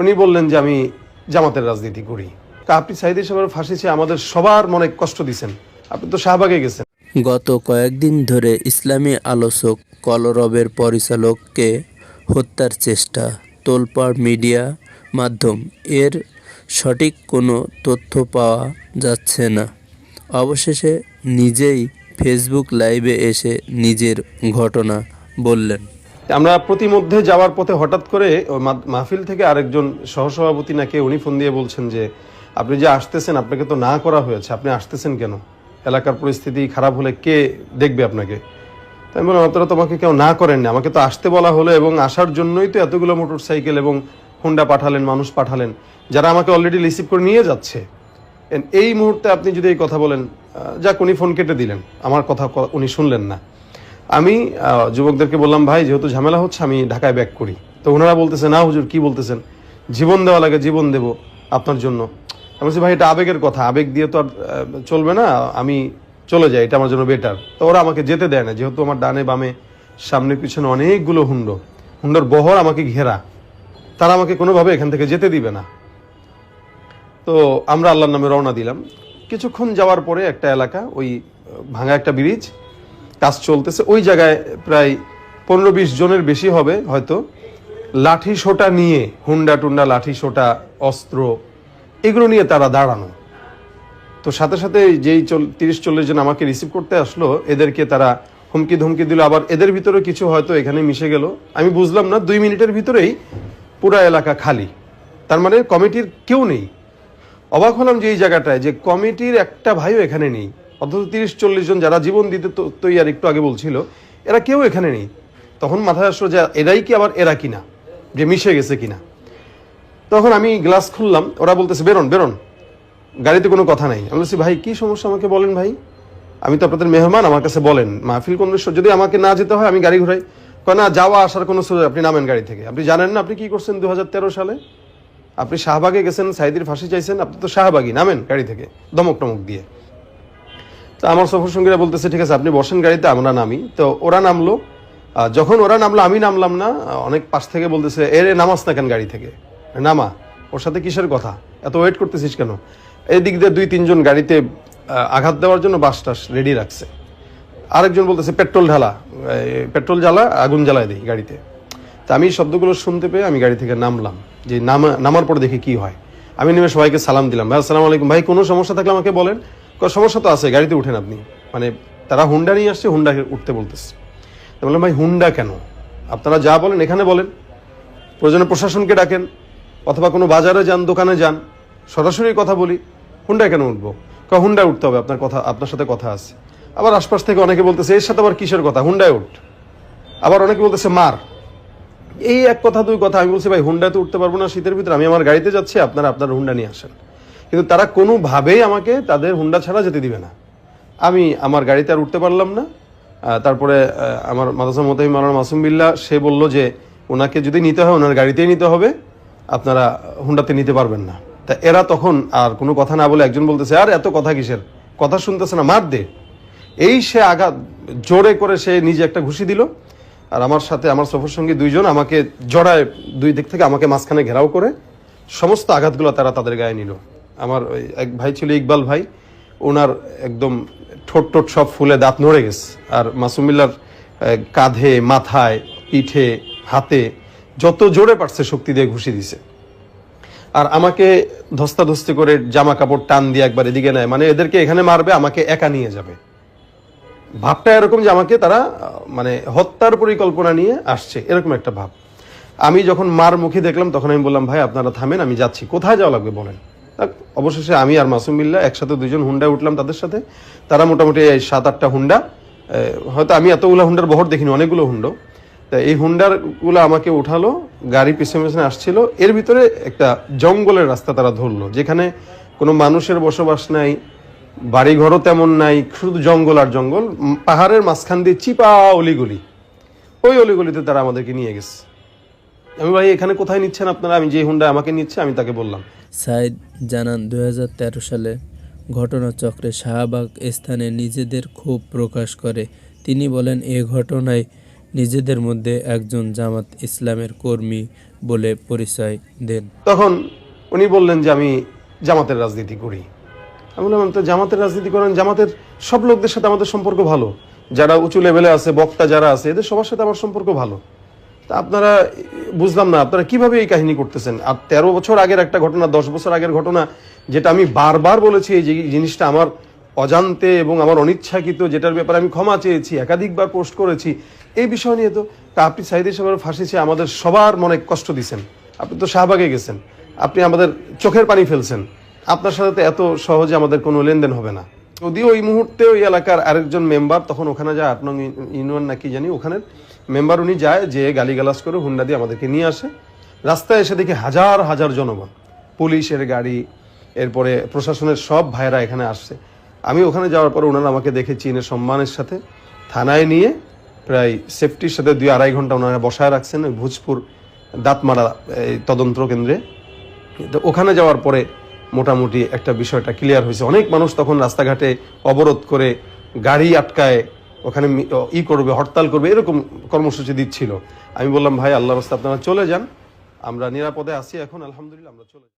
উনি বললেন যে আমি জামাতের রাজনীতি করি। তা আপনি সাইদি সাহেবের ফাঁসি আমাদের সবার মনে কষ্ট দিছেন। আপনি তো শাহবাগে গেছেন। গত কয়েকদিন ধরে ইসলামী আলোচক, কলরবের পরিচালককে হত্যার চেষ্টা, তোলপাড় মিডিয়া মাধ্যম, এর সঠিক কোনো তথ্য পাওয়া যাচ্ছে না। অবশেষে নিজেই ফেসবুক লাইভে এসে নিজের ঘটনা বললেন। আমরা প্রতিমধ্যে যাওয়ার পথে হঠাৎ করে মাহফিল থেকে আরেকজন সহসভাপতি নাকি উনি ফোন দিয়ে বলছেন যে, আপনি যে আসতেছেন, আপনাকে তো না করা হয়েছে, আপনি আসতেছেন কেন? এলাকার পরিস্থিতি খারাপ হলে কে দেখবে আপনাকে? তাই বললাম, আপনারা তোমাকে কেউ না করেননি, আমাকে তো আসতে বলা হলো এবং আসার জন্যই তো এতগুলো মোটর সাইকেল এবং হুন্ডা পাঠালেন, মানুষ পাঠালেন, যারা আমাকে অলরেডি রিসিভ করে নিয়ে যাচ্ছে। এই মুহূর্তে আপনি যদি এই কথা বলেন যাক, উনি ফোন কেটে দিলেন, আমার কথা উনি শুনলেন না। আমি যুবকদেরকে বললাম, ভাই, যেহেতু ঝামেলা হচ্ছে, আমি ঢাকায় ব্যাক করি। তো ওনারা বলতেছে, না, হুজুর, কি বলতেছেন? জীবন দেওয়া লাগে, জীবন দেব আপনার জন্য। আমি বলছি, ভাই, এটা আবেগের কথা। আবেগ দিয়ে তো আর চলবে না, আমি চলে যাই, এটা আমার জন্য বেটার তো ওরা আমাকে যেতে দেয় না, যেহেতু আমার ডানে বামে, সামনে পিছনে অনেকগুলো হুন্ডো হুন্ডর বহর আমাকে ঘেরা। তারা আমাকে কোনোভাবে এখান থেকে যেতে দিবে না। তো আমরা আল্লাহর নামে রওনা দিলাম। কিছুক্ষণ যাওয়ার পরে একটা এলাকা, ওই, ভাঙা একটা ব্রিজ চলতেছে। ওই জায়গায় প্রায় পনেরো বিশ জনের বেশি হবে হয়তো। লাঠি সোটা নিয়ে, হুন্ডা টুন্ডা লাঠি সোটা, অস্ত্র, এগুলো নিয়ে তারা দাঁড়ানো। তো সাথে সাথে যেই চল, তিরিশ চল্লিশ জন আমাকে রিসিভ করতে আসলো, এদেরকে তারা হুমকি ধমকি দিল। আবার এদের ভিতরে কিছু হয়তো এখানে মিশে গেল। আমি বুঝলাম না, দুই মিনিটের ভিতরেই পুরা এলাকা খালি। তার মানে কমিটির কেউ নেই। অবাক হলাম যে এই জায়গাটায়, যে কমিটির একটা ভাইও এখানে নেই। অথচ তিরিশ, চল্লিশ জন যারা জীবন দিতে তৈয়ার একটু আগে বলছিল, এরা কেউ এখানে নেই। তখন মাথায় আসলো যে এরাই কি আবার এরা কিনা, যে মিশে গেছে কিনা। তখন আমি গ্লাস খুললাম, ওরা বলতেছে, বেরোন বেরোন। গাড়িতে কোনো কথা নাই। আমি বলছি, ভাই, কী সমস্যা আমাকে বলেন ভাই? আমি তো আপনাদের মেহমান, আমার কাছে বলেন। মাহফিল কোন বিষয় যদি আমাকে না যেতে হয়, আমি গাড়ি ঘুরাই। না, যাওয়া আসার কোনো সুযোগ আপনি নামেন গাড়ি থেকে। আপনি জানেন না আপনি কি করছেন দু হাজার তেরো সালে? আপনি শাহবাগে গেছেন সাইদির ফাঁসি চাইছেন, আপনি তো শাহবাগী নামেন গাড়ি থেকে দমক টমক দিয়ে। তো আমার সফর সঙ্গীরা বলতেছে, ঠিক আছে, আপনি বসেন গাড়িতে, আমরা নামি। তো ওরা নামলো। যখন ওরা নামলো, আমি নামলাম না। অনেক পাশ থেকে বলতেছে এরে নামাস না কেন গাড়ি থেকে? নামা, ওর সাথে কিসের কথা? এত ওয়েট করতেছিস কেন? এই দিক দিয়ে দুই, তিনজন গাড়িতে আঘাত দেওয়ার জন্য বাস টাস রেডি রাখছে। আরেকজন বলতেছে, পেট্রোল ঢালা পেট্রোল জ্বালা, আগুন জ্বালায় দিই গাড়িতে। তা আমি শব্দগুলো শুনতে পেয়ে আমি গাড়ি থেকে নামলাম, যে নামা, নামার পরে দেখি কি হয়। আমি নেমে সবাইকে সালাম দিলাম, ভাই, আসসালামু আলাইকুম। ভাই, কোনো সমস্যা থাকলে আমাকে বলেন। সমস্যা তো আছে, গাড়িতে উঠেন আপনি। মানে তারা হুন্ডা নিয়ে আসছে, হুন্ডা উঠতে বলতেছে। বললাম, ভাই, হুন্ডা কেন? আপনারা যা বলেন, এখানে বলেন। প্রয়োজনে প্রশাসনকে ডাকেন, অথবা কোনো বাজারে যান, দোকানে যান, সরাসরি কথা বলি, হুন্ডায় কেন উঠবো? ক, হুন্ডায় উঠতে হবে, আপনার কথা, আপনার সাথে কথা আছে। আবার আশপাশ থেকে অনেকে বলতেছে, এর সাথে আবার কিসের কথা? হুন্ডায় উঠ। আবার অনেকে বলতেছে, মার। এই এক কথা, দুই কথা, আমি বলছি, ভাই হুন্ডাতে উঠতে পারব না শীতের ভিতরে, আমি আমার গাড়িতে যাচ্ছি, আপনারা, আপনার হুন্ডা নিয়ে আসেন। কিন্তু তারা কোনোভাবেই আমাকে তাদের হুন্ডা ছাড়া যেতে দিবে না। আমি আমার গাড়িতে আর উঠতে পারলাম না। তারপরে আমার মাদাসা মোতাহিম মালানা মাসুম বিল্লাহ সে বলল যে ওনাকে যদি নিতে হয়, ওনার গাড়িতেই নিতে হবে। আপনারা হুন্ডাতে নিতে পারবেন না। তা এরা তখন আর কোনো কথা না বলে একজন বলতেছে, আর এত কথা কিসের? কথা শুনতেছে না, মার দে। এই সে আঘাত, জোরে করে সে নিজে একটা ঘুষি দিল। আর আমার সাথে, আমার সফর সঙ্গী দুইজন আমাকে জড়ায় দুই দিক থেকে আমাকে মাঝখানে ঘেরাও করে, সমস্ত আঘাতগুলো তারা তাদের গায়ে নিল। আমার ওই এক ভাই ছিল, ইকবাল ভাই, ওনার একদম ঠোঁট টোট সব ফুলে দাঁত নড়ে গেছে। আর মাসুমিল্লার কাঁধে, মাথায়, পিঠে, হাতে যত জোরে পারছে শক্তি দিয়ে ঘুষি দিছে। আর আমাকে ধস্তাধস্তি করে জামা কাপড় টান দিয়ে একবার এদিকে নেয়। মানে এদেরকে এখানে মারবে, আমাকে একা নিয়ে যাবে। ভাবটা এরকম যে আমাকে তারা মানে হত্যার পরিকল্পনা নিয়ে আসছে, এরকম একটা ভাব। আমি যখন মার মুখে দেখলাম, তখন আমি বললাম, ভাই, আপনারা থামেন, আমি যাচ্ছি। কোথায় যাওয়া লাগবে বলেন? অবশেষে আমি আর মাসুম বিল্লা একসাথে দুজন হুন্ডায় উঠলাম তাদের সাথে। তারা মোটামুটি এই সাত আটটা হুন্ডা হয়তো আমি এতগুলো হুন্ডার বহর দেখিনি, অনেকগুলো হুন্ডো। তা এই হুন্ডারগুলো আমাকে উঠালো, গাড়ি পিছনে পিছনে আসছিল। এর ভিতরে একটা জঙ্গলের রাস্তা তারা ধরলো, যেখানে কোনো মানুষের বসবাস নাই, বাড়িঘরও তেমন নাই, শুধু জঙ্গল আর জঙ্গল পাহাড়ের মাঝখান দিয়ে চিপা অলিগলি। ওই অলিগলিতে তারা আমাদেরকে নিয়ে গেছে। আমি ভাই এখানে কোথায় নিচ্ছেন আপনারা? আমি যে হুন্ডা আমাকে নিচ্ছে আমি তাকে বললাম। সাইদ জানান দুই হাজার তেরো সালে ঘটনাচক্রে শাহবাগ স্থানে নিজেদের ক্ষোভ প্রকাশ করে। তিনি বলেন এ ঘটনায় নিজেদের মধ্যে একজন জামাত ইসলামের কর্মী বলে পরিচয় দেন। তখন উনি বললেন যে আমি জামাতের রাজনীতি করি। আমি বললাম তো জামাতের রাজনীতি করেন? জামাতের সব লোকদের সাথে আমাদের সম্পর্ক ভালো। যারা উঁচু লেভেলে আছে বক্তা যারা আছে এদের সবার সাথে আমার সম্পর্ক ভালো। তা আপনারা, বুঝলাম না, আপনারা কীভাবে এই কাহিনী করতেছেন? আর তেরো বছর আগের একটা ঘটনা, দশ বছর আগের ঘটনা, যেটা আমি বারবার বলেছি, এই যে জিনিসটা আমার অজান্তে এবং আমার অনিচ্ছাকৃত, যেটার ব্যাপারে আমি ক্ষমা চেয়েছি, একাধিকবার পোস্ট করেছি, এই বিষয় নিয়ে তো, তা আপনি সাইদি সাহেবের ফাঁসি চেয়ে আমাদের সবার মনে কষ্ট দিছেন। আপনি তো শাহবাগে গেছেন। আপনি আমাদের চোখের পানি ফেলছেন। আপনার সাথে তো এত সহজে আমাদের কোনো লেনদেন হবে না। যদিও ওই মুহূর্তে ওই এলাকার আরেকজন মেম্বার, তখন ওখানে যায় আট নং ইউনিয়ন নাকি জানি, ওখানের মেম্বার উনি যায় যে গালিগালাজ করে হুন্ডা দিয়ে আমাদেরকে নিয়ে আসে। রাস্তায় এসে দেখি হাজার হাজার জনগণ। পুলিশের গাড়ি, এরপরে প্রশাসনের সব ভাইরা এখানে আসছে। আমি ওখানে যাওয়ার পর ওনারা আমাকে দেখে চীনের সম্মানের সাথে থানায় নিয়ে প্রায় সেফটির সাথে দুই আড়াই ঘণ্টা ওনারা বসায় রাখছেন ওই ভোজপুর দাঁতমারা, এই তদন্ত কেন্দ্রে। তো ওখানে যাওয়ার পরে মোটামুটি একটা বিষয়টা ক্লিয়ার হয়েছে। অনেক মানুষ তখন রাস্তাঘাটে অবরোধ করে গাড়ি আটকায় ওখানে ই করবে, হরতাল করবে, এরকম কর্মসূচি দিচ্ছিল আমি বললাম, ভাই আল্লাহ রাস্তা আপনারা চলে যান, আমরা নিরাপদে আছি এখন, আলহামদুলিল্লাহ, আমরা চলে।